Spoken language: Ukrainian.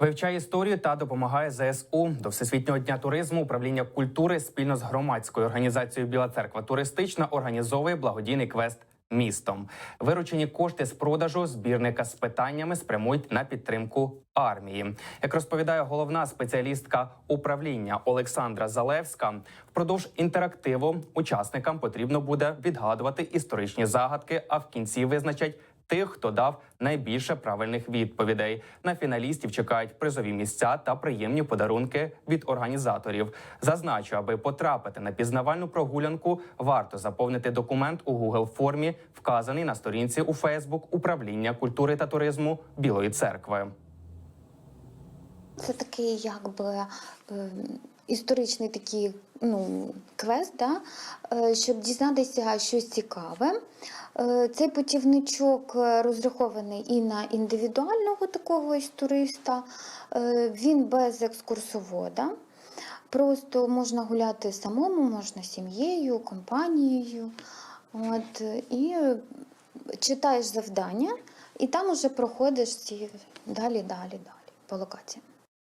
Вивчає історію та допомагає ЗСУ до Всесвітнього дня туризму. Управління культури спільно з громадською організацією Біла церква туристична організовує благодійний квест містом. Виручені кошти з продажу збірника з питаннями спрямують на підтримку армії. Як розповідає головна спеціалістка управління Олександра Залевська, впродовж інтерактиву учасникам потрібно буде відгадувати історичні загадки, а в кінці визначать тих, хто дав найбільше правильних відповідей. На фіналістів чекають призові місця та приємні подарунки від організаторів. Зазначу, аби потрапити на пізнавальну прогулянку, варто заповнити документ у Google формі, вказаний на сторінці у Facebook управління культури та туризму Білої церкви. Це такий, якби е, історичний такий ну, квест, да? е, щоб дізнатися щось цікаве. Е, Цей путівничок розрахований і на індивідуального такого ось туриста. Він без екскурсовода. Просто можна гуляти самому, можна сім'єю, компанією. От, і читаєш завдання, і там уже проходиш ці далі, далі, далі по локаціям.